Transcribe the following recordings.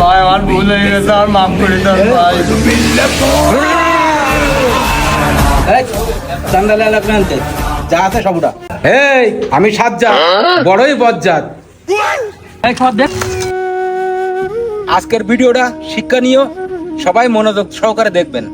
ভাই আমার ভুল হয়ে গেছে আমার মাফ করে দেন ভাই। চান্দালে যা আছে সবটা। এই আমি সাজ্জাদ বড়ই বজ্জাত। আজকের ভিডিওটা শিক্ষা নিয়েও সবাই মনোযোগ সহকারে দেখবেন।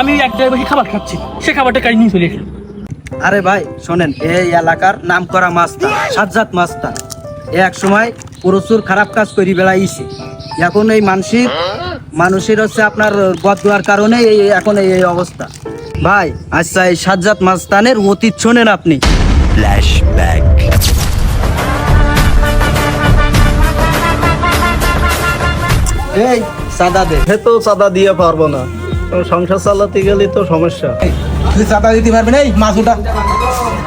আমি এক আরে ভাই, শোনেন, এই এলাকার নাম করা মাস্টার সাজ্জাদ মাস্টার এক সময় প্রচুর খারাপ কাজ করি বেড়াইছে। এখন এই মানসিক মানুষের হচ্ছে আপনার বদুয়ার কারণে এই এখন এই অবস্থা। ভাই আচ্ছা এই সাজ্জাদ মাস্তানের অতীত শোনেন আপনি। এই সাদা দে। হে তো চাঁদা দিয়ে পারব না। সংসার চালাতে গেলে তো সমস্যা। তুই চাঁদা দিতে পারবি না? এই মাছ ওটা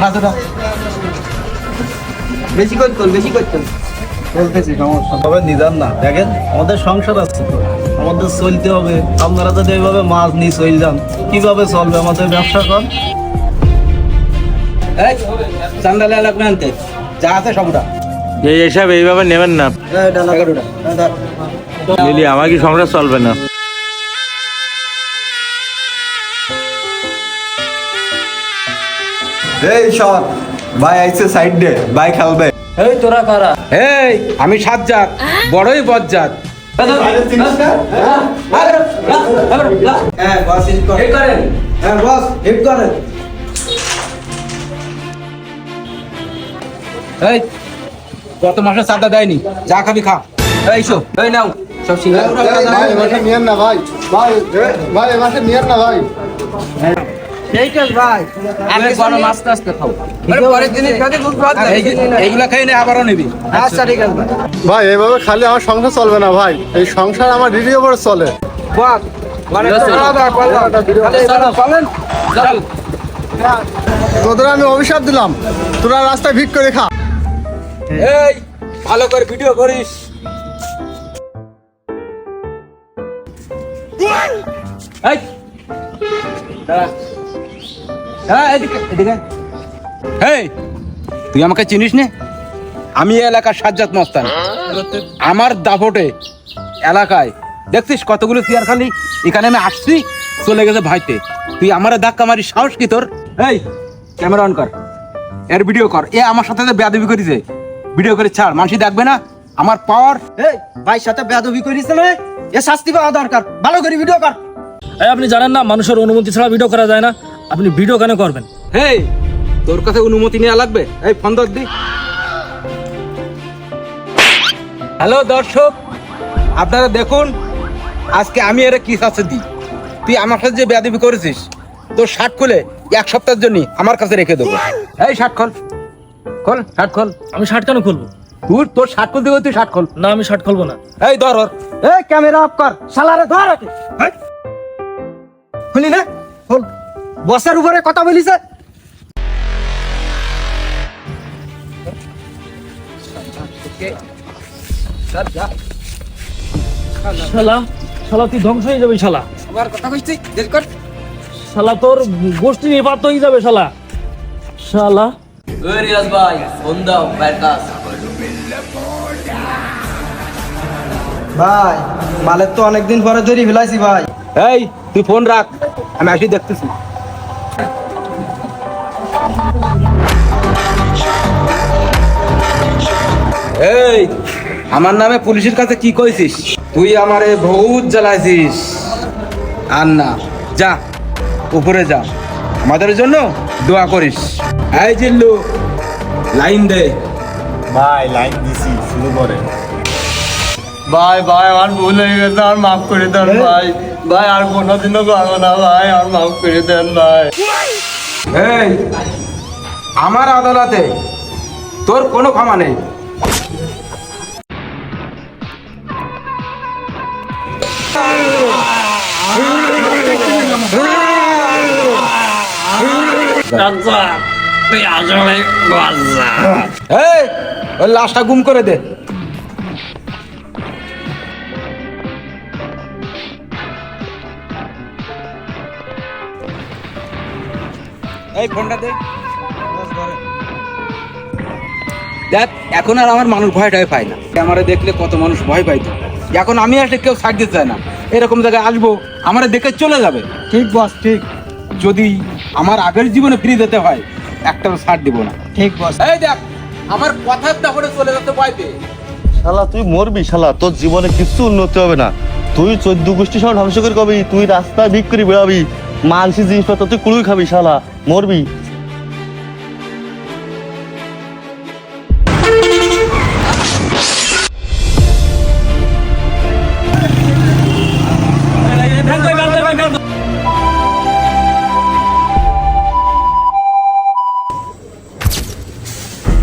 মাছ ওটা বেশি করতেন বেশি করতেন বলতেছি সমস্যা। তবে নিদান না। দেখেন আমাদের সংসার আছে তো। আমাদের চলতে হবে। আপনারা যদি এইভাবে মাছ নিয়ে চল যান কীভাবে চলবে আমাদের ব্যবসা কর? চান্দালে লাগবে আনতে। যা আছে সবটা। এই এসব এইভাবে নেবেন না। আমার কি সংসার চলবে না? এই সর ভাই আইছে সাইড দে ভাই খেলবে। এই তোরা কারা? এই আমি সাজ্জাদ বড়ই বজ্জাত। হ্যাঁ বস হিট করেন করেন। হ্যাঁ বস হিট করেন। এই গত মাসে চাঁদা দেয়নি। যা খাবি খা। এই শো এই নাও। সব সিঙ্গারা ভাই নিয়েন না ভাই। ভাই ভাই নিয়েন না ভাই। ভাই। আমি বড় মাছ টাছতে খাও পরের দিনে এইগুলা খেয়ে নে আবারও নিবি। আচ্ছা ঠিক আছে। ভাই ভাই এইভাবে খালি আমার সংসার চলবে না ভাই। এই সংসার আমার দিদির উপর চলে। মানে এবার চলেন তোদের আমি অভিশাপ দিলাম। তোরা রাস্তায় ভিক করে খা। এই, ভালো করে ভিডিও করিস। তুই আমাকে চিনিস নে? আমি এলাকার সাজ্জাদ মস্তান। আমার দাপটে এলাকায়, দেখছিস কতগুলো চেয়ার খালি এখানে আমি আসছি, চলে গেছে ভাইতে। তুই আমার ধাক্কা মারি সাহস কি তোর? এই ক্যামেরা অন কর। এর ভিডিও কর। এ আমার সাথে বেয়াদবি করেছে। ভিডিও করে ছাড় মানুষই দেখবে না। আমার পাওয়ার এই ভাই সাথে বেয়াদবি করিস না এ শাস্তি পাওয়া দরকার। ভালো করে ভিডিও কর। এই আপনি জানেন না মানুষের অনুমতি ছাড়া ভিডিও করা যায় না। আপনি ভিডিও কেন করবেন? হেই তোর কাছে অনুমতি নেওয়া লাগবে? এই ফোন ধর দি। হ্যালো দর্শক আপনারা দেখুন আজকে আমি এর কি আছে দি তুই আমার সাথে যে বেয়াদবি করেছিস তোর শার্ট খুলে এক সপ্তাহের জন্য আমার কাছে রেখে দেবো এই শার্ট খোল। খোল শার্ট খোল। আমি শার্ট কেন খুলবো? তুই তোর শার্ট খুলতে গেলে তুই শার্ট খোল। না আমি শার্ট খুলবো না। এই ধর ওর। এই ক্যামেরা অফ কর শালারে ধর ওকে। শুনি না বল বসের উপরে কথা বলিছে। শালা শালা তুই ধ্বংস হয়ে যাবে শালা। আবার কথা কইছি দেরি কর। শালা তোর গোষ্ঠী নিপাত হয়ে যাবে শালা। শালা ভাই মালের তো অনেকদিন পরে ধরি ফেলাইছি ভাই। এই তুই ফোন রাখ আমি আসি দেখতেছি। এই আমার নামে পুলিশের কাছে কি কইছিস? তুই আমারে বহুত জ্বালাইছিস। আর না যা উপরে যা। আমাদের জন্য দোয়া করিস। এই জিল্লু লাইন দে। ভাই লাইন দিছি শুরু করে ভাই ভাই আমার ভুল হয়ে গেছে আর মাফ করে দেন ভাই। ভাই আর কোনোদিনও করব না ভাই আর মাফ করে দেন ভাই। এই আমার আদালতে তোর কোনো ক্ষমা নেই। চাচা তুই আসলে বাচ্চা এই ওই লাশটা গুম করে দে। এই ফোনটা দে। দেখ এখন আর আমার মানুষ ভয় টয় পায় না। আমারে দেখলে কত মানুষ ভয় পাইতো এখন আমি আসলে কেউ ছাড় দিতে চায় না। এরকম জায়গায় আসব আমারে দেখে চলে যাবে। ঠিক বস ঠিক। যদি আমার আগের জীবনে ফ্রি দিতে হয় একটা ছাড় দিব না। ঠিক বস এই দেখ আমার কথার তাহলে চলে যেতে পাইবে শালা তুই মরবি শালা তোর জীবনে কিছু উন্নতি হবে না। তুই চোদ্দ গোষ্ঠী সব ধ্বংস করে কবি তুই রাস্তায় ভিক করে বেড়াবি মানসি জিনিসপত্র তুই কুড়ুই খাবি শালা মরবি।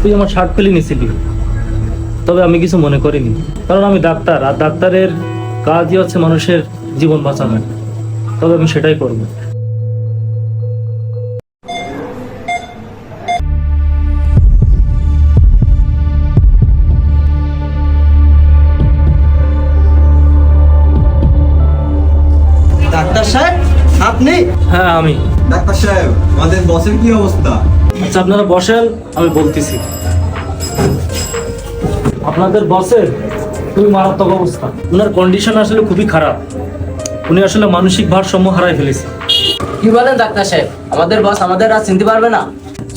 তুই আমার শার্ট ফেলে নিছিলি তবে আমি কিছু মনে করিনি। কারণ আমি ডাক্তার আর ডাক্তারের কাজই হচ্ছে মানুষের জীবন বাঁচানো। তবে আমি সেটাই করব। ডাক্তার সাহেব আপনি? হ্যাঁ আমি। ডাক্তার সাহেব আমাদের বসের কি অবস্থা? আচ্ছা আপনারা বসেন আমি বলতেছি। আপনাদের বসের খুবই মারাত্মক অবস্থা। ওনার কন্ডিশন আসলে খুবই খারাপ। উনি আসলে মানসিক ভারসাম্য হারাই ফেলেছে। কি বলেন ডাক্তার সাহেব? আমাদের বস আমাদের আর চিনতে পারবে না।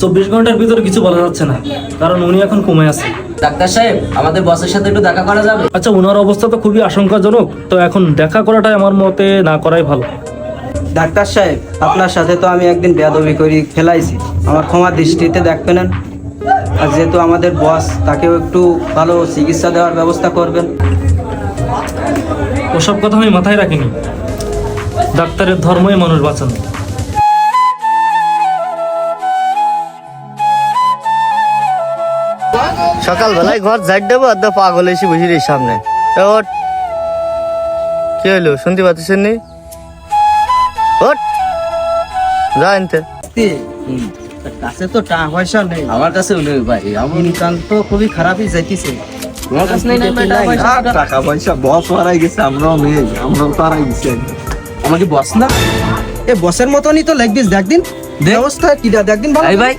চব্বিশ ঘণ্টার ভিতরে কিছু বলা যাচ্ছে না কারণ উনি এখন কমে আছে। ডাক্তার সাহেব আমাদের বসের সাথে একটু দেখা করা যাবে? আচ্ছা ওনার অবস্থা তো খুবই আশঙ্কাজনক তো এখন দেখা করাটাই আমার মতে না করাই ভালো। ডাক্তার সাহেব আপনার সাথে তো আমি একদিন বেয়াদবি করি খেলাইছি আমার ক্ষমা দৃষ্টিতে দেখবেন আর যেহেতু আমাদের বস তাকেও একটু ভালো চিকিৎসা দেওয়ার ব্যবস্থা করবেন। ওসব কথা আমি মাথায় রাখিনি। ডাক্তারের ধর্মই মানুষ বাঁচানো। সকালবেলায় ঘর ঝাড় দেবো আর পাগল এসে বসে রে সামনে। কি হলো শুনতে পাচ্ছেন নি? ওঠ। যা কাছে তো টাকা পয়সা নেই। আমার কাছে নেই ভাই। আমার ইনকাম তো খুবই খারাপই যাইতেছে। টাকা পয়সা? বস হারাই গেছে আমরাও নেই। আমরাও তো হারাই গেছি। আমার বস না? এ বসের মতনই তো লাগবিস দেখদিন ব্যবস্থা কি দা দেখদিন ভাই। ভাই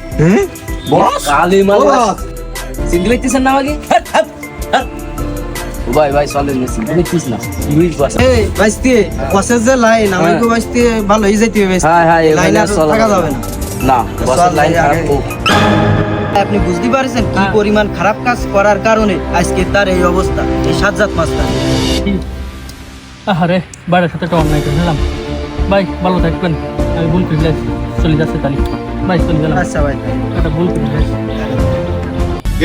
বস? কালি মাল ও বস। চিনতে পারতেছেন না আমাকে? ভাই ভাই চলেন না চিনতে পারতিস না। এই বাইস্তি বসের যে লাইন আমাকে বাইস্তি ভালো হয়ে যাইতে হবে হ্যাঁ হ্যাঁ লাইন আর থাকা যাবে না। না চল, লাইন খারাপ। আপনি বুঝতে পারছেন কি পরিমাণ খারাপ কাজ করার কারণে আজকে তার এই অবস্থা এই সাজ্জাদ মাস্টার। আরে বাইরের সাথে একটা অন্যায় করে নিলাম ভাই ভালো থাকবেন। আমি ভুল করে যাচ্ছি চলে যাচ্ছে তালি। ভাই চলে গেলাম। আচ্ছা ভাই। একটা ভুল করে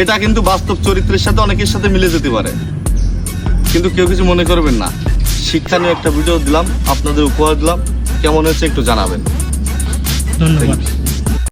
এটা কিন্তু বাস্তব চরিত্রের সাথে অনেকের সাথে মিলে যেতে পারে। কিন্তু কেউ কিছু মনে করবেন না। শিক্ষা নিয়ে একটা ভিডিও দিলাম আপনাদের উপহার দিলাম। কেমন হয়েছে একটু জানাবেন। ধন্যবাদ।